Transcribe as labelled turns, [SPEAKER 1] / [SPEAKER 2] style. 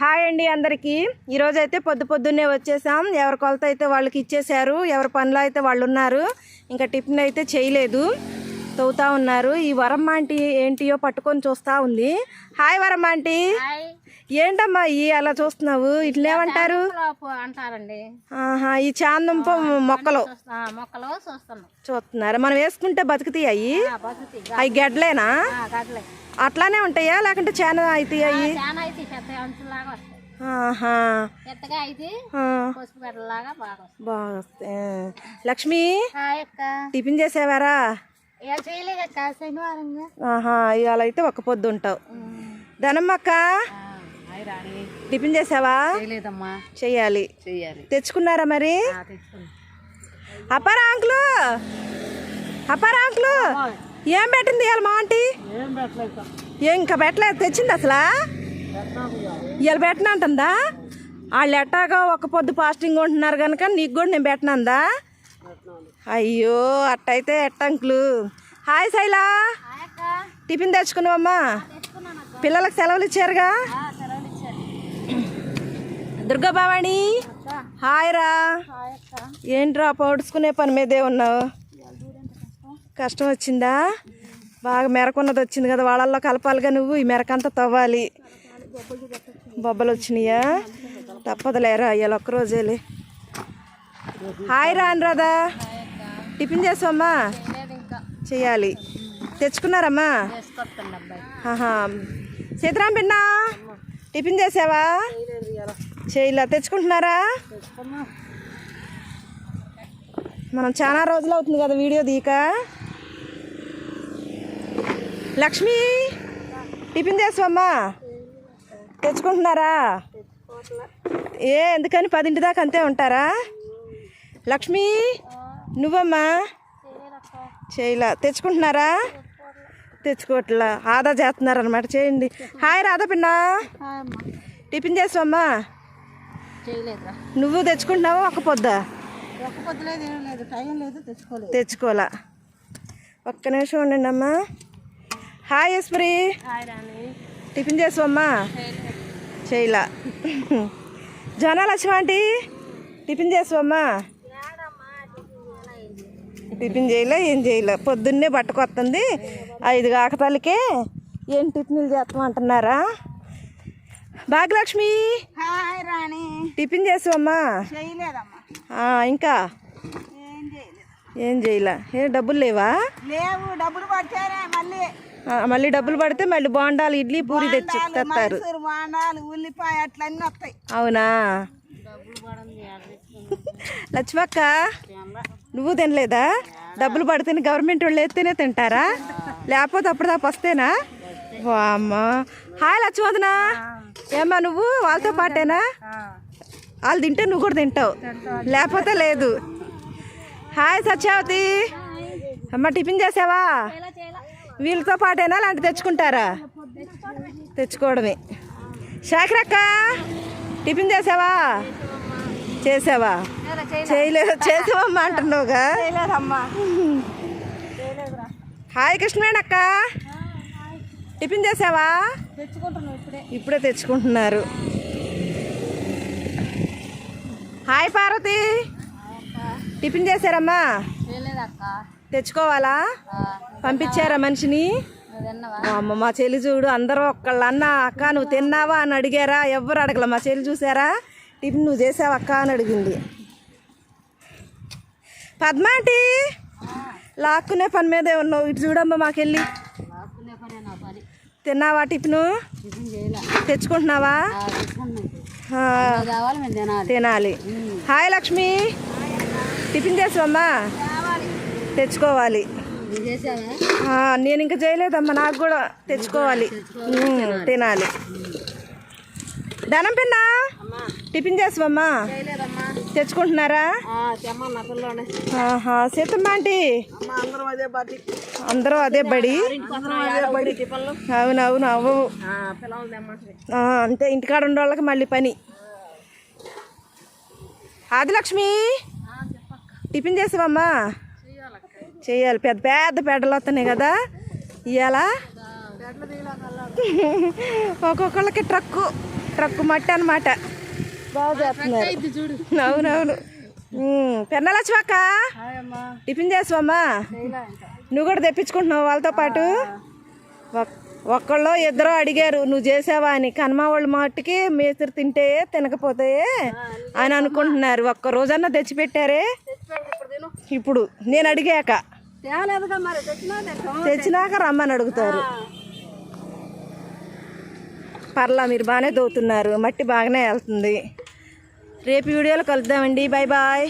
[SPEAKER 1] Hi అండి అందరికీ. ఈరోజైతే పొద్దు పొద్దున్నే వచ్చేసాం. ఎవరి కొలత అయితే వాళ్ళకి ఇచ్చేశారు ఎవరి పనులు అయితే వాళ్ళు ఉన్నారు ఇంకా టిఫిన్ అయితే చేయలేదు. తవ్వుతా ఉన్నారు. ఈ వరమ్మ ఆంటీ ఏంటియో పట్టుకొని చూస్తా ఉంది. Hi Varamma aunty. ఏంటమ్మా ఈ అలా చూస్తున్నావు? ఇట్లేమంటారు
[SPEAKER 2] అంటారండి.
[SPEAKER 1] ఆహా ఈ చాందంప మొక్కలు. చూస్తున్నారు. మనం వేసుకుంటే బతుకుతాయి అవి అవి గడ్డలేనా?
[SPEAKER 2] గడ్లే
[SPEAKER 1] అట్లానే ఉంటాయా? లేకుంటే చాలా అవుతాయి అవి
[SPEAKER 2] బాగా వస్తాయి.
[SPEAKER 1] లక్ష్మి టిఫిన్ చేసావారా? ఆహా ఇవాళ అయితే ఒక పొద్దు ఉంటావు. ధనమ్మక్క టిఫిన్ చేసావా?
[SPEAKER 2] చేయలేదమ్మా.
[SPEAKER 1] చెయ్యాలి. తెచ్చుకున్నారా మరి? అప్పారా అంకులు? అప్పారా అంకులు? ఏం పెట్టింది ఇవాళ మా ఆంటీ?
[SPEAKER 2] ఏం పెట్టలేదు
[SPEAKER 1] ఏం ఇంకా పెట్టలేదు? తెచ్చింది అసలు? ఇవాళ. పెట్టనంటుందా వాళ్ళు ఎట్టాగా ఒక పొద్దు ఫాస్టింగ్ ఉంటున్నారు కనుక నీకు కూడా నేను పెట్టనందా అయ్యో అట్టయితే ఎట్ట అంకులు? హాయ్ శైలా. టిఫిన్ తెచ్చుకున్నావమ్మా? పిల్లలకు సెలవులు ఇచ్చారుగా? దుర్గా
[SPEAKER 2] అక్క.
[SPEAKER 1] హాయ్ రా. ఏంట్రా పౌడుచుకునే పని మీదే ఉన్నావు?
[SPEAKER 2] కష్టం?
[SPEAKER 1] వచ్చిందా? బాగా మెరకున్నది వచ్చింది కదా వాళ్ళల్లో కలపాలిగా నువ్వు ఈ మెరకంతా తవ్వాలి. బొబ్బలు వచ్చినాయా? తప్పదులేరా ఇవాళ ఒక్కరోజేలే హాయ్ రా అనురాధా టిఫిన్ చేసావమ్మా? చెయ్యాలి తెచ్చుకున్నారమ్మా? సీతారాం పిన్నా టిఫిన్ చేసావా? చేయలే తెచ్చుకుంటున్నారా? మనం చాలా రోజులు అవుతుంది కదా వీడియో దీక. లక్ష్మి టిఫిన్ చేసావమ్మా? తెచ్చుకుంటున్నారా? ఏ ఎందుకని పదింటి దాకా అంతే ఉంటారా? లక్ష్మి నువ్వమ్మా? చేయలా. తెచ్చుకుంటున్నారా? తెచ్చుకోవట్లా. ఆదా చేస్తున్నారు అనమాట చేయండి. హాయ్ రాధా పిన్నా. టిఫిన్ చేసావమ్మా నువ్వు తెచ్చుకుంటున్నావా? ఒక పొద్దా? తెచ్చుకోవాలా ఒక్క నిమిషం ఉండండి అమ్మా. హాయ్ యశ్వరి. టిఫిన్ చేసావమ్మా చేయలా. జొన్న లక్ష్మి ఆంటీ టిఫిన్ చేసావమ్మా టిఫిన్ చేయలే ఏం చేయలే. పొద్దున్నే బట్టకొస్తుంది ఐదు కాకతాలకే ఏం టిఫిన్లు చేస్తామంటున్నారా? భాగ్యలక్ష్మి!
[SPEAKER 2] హాయ్ రాణి.
[SPEAKER 1] టిఫిన్ చేసావమ్మా?
[SPEAKER 2] చేయలేదమ్మా.
[SPEAKER 1] ఆ, ఇంకా?
[SPEAKER 2] ఏం
[SPEAKER 1] చేయలే. ఏ డబ్బులు లేవా?
[SPEAKER 2] లేవు డబ్బులు పట్టారే మళ్ళీ
[SPEAKER 1] ఆ, మళ్ళీ డబ్బులు పడితే మళ్ళీ బోండాలు ఇడ్లీ పూరి తెచ్చి తెస్తారు
[SPEAKER 2] ఉల్లిపాయ అట్లన్నీ వస్తాయి.
[SPEAKER 1] అవునా? లక్ష్మక్క! నువ్వు తినలేదా? డబ్బులు పడితేనే గవర్నమెంట్ వాళ్ళు ఎత్తేనే తింటారా? లేకపోతే అప్పుడు వస్తేనా? అమ్మా హాయ్ లక్ష్మదన. ఏమ్మా నువ్వు? వాళ్ళతో పాటేనా? వాళ్ళు తింటే నువ్వు కూడా తింటావు. లేకపోతే లేదు. హాయ్ సత్యావతి. అమ్మ టిఫిన్ చేసావా? వీళ్ళతో పాటేనా? లాంటి తెచ్చుకుంటారా? తెచ్చుకోవడమే. శాఖరక్క టిఫిన్ చేసావా? చేసావా? చేయలేదు? చేసావమ్మా అంటున్నావుగా? హాయ్ కృష్ణవేణక్క. టిఫిన్ చేసావా?
[SPEAKER 2] ఇప్పుడే.
[SPEAKER 1] తెచ్చుకుంటున్నారు. హాయ్ పార్వతి. టిఫిన్ చేశారమ్మా తెచ్చుకోవాలా? పంపించారా మనిషిని? అమ్మ మా చెల్లి చూడు అందరూ ఒక్కళ్ళు అన్న అక్క నువ్వు తిన్నావా? అని అడిగారా? ఎవ్వరు అడగల. మా చెల్లి చూసారా? టిఫిన్ నువ్వు చేసావా అక్క అని అడిగింది. పద్మాంటి లాక్కునే పని మీదే ఉన్నావు ఇటు చూడమ్మా మాకెళ్ళి. తిన్నావా టిఫిను? తెచ్చుకుంటున్నావా?
[SPEAKER 2] తినాలి.
[SPEAKER 1] హాయ్ లక్ష్మి. టిఫిన్ చేసావమ్మా? తెచ్చుకోవాలి. నేను ఇంకా చేయలేదమ్మా నాకు కూడా తెచ్చుకోవాలి. తినాలి. ధనం పిన్నా? టిఫిన్ చేసావమ్మా తెచ్చుకుంటున్నారా? సీతమ్మ ఆంటీ
[SPEAKER 2] అందరం అదే
[SPEAKER 1] బడి. అవునవును ఆ, అంతే ఇంటికాడ ఉండే వాళ్ళకి మళ్ళీ పని. ఆదిలక్ష్మి టిఫిన్ చేసావమ్మా చేయాలి పెద్ద పెద్ద పెద్దలు వస్తున్నాయి కదా. ఇవాళ ఒక్కొక్కళ్ళకి ట్రక్కు. ట్రక్కు మట్టి అనమాట బాగా చేస్తున్నారు. అవునవును. ఉమ్, పెన్నలచ్చవాక టిఫిన్ చేసావమ్మా? నువ్వు కూడా తెప్పించుకుంటున్నావు వాళ్ళతో పాటు? ఒక్- ఒక్కళ్ళు ఇద్దరు అడిగారు నువ్వు చేసావా అని. కనుమ వాళ్ళ మట్టుకి మేస్త్రి తింటే తినకపోతే అని అనుకుంటున్నారు. ఒక్క రోజన్నా తెచ్చిపెట్టారే? ఇప్పుడు నేను అడిగాక. తెచ్చినాక రమ్మని అడుగుతారు. పర్లా మీరు బాగానే దోతున్నారు మట్టి బాగానే వెళ్తుంది. రేపు వీడియోలో కలుద్దామండి బాయ్ బాయ్.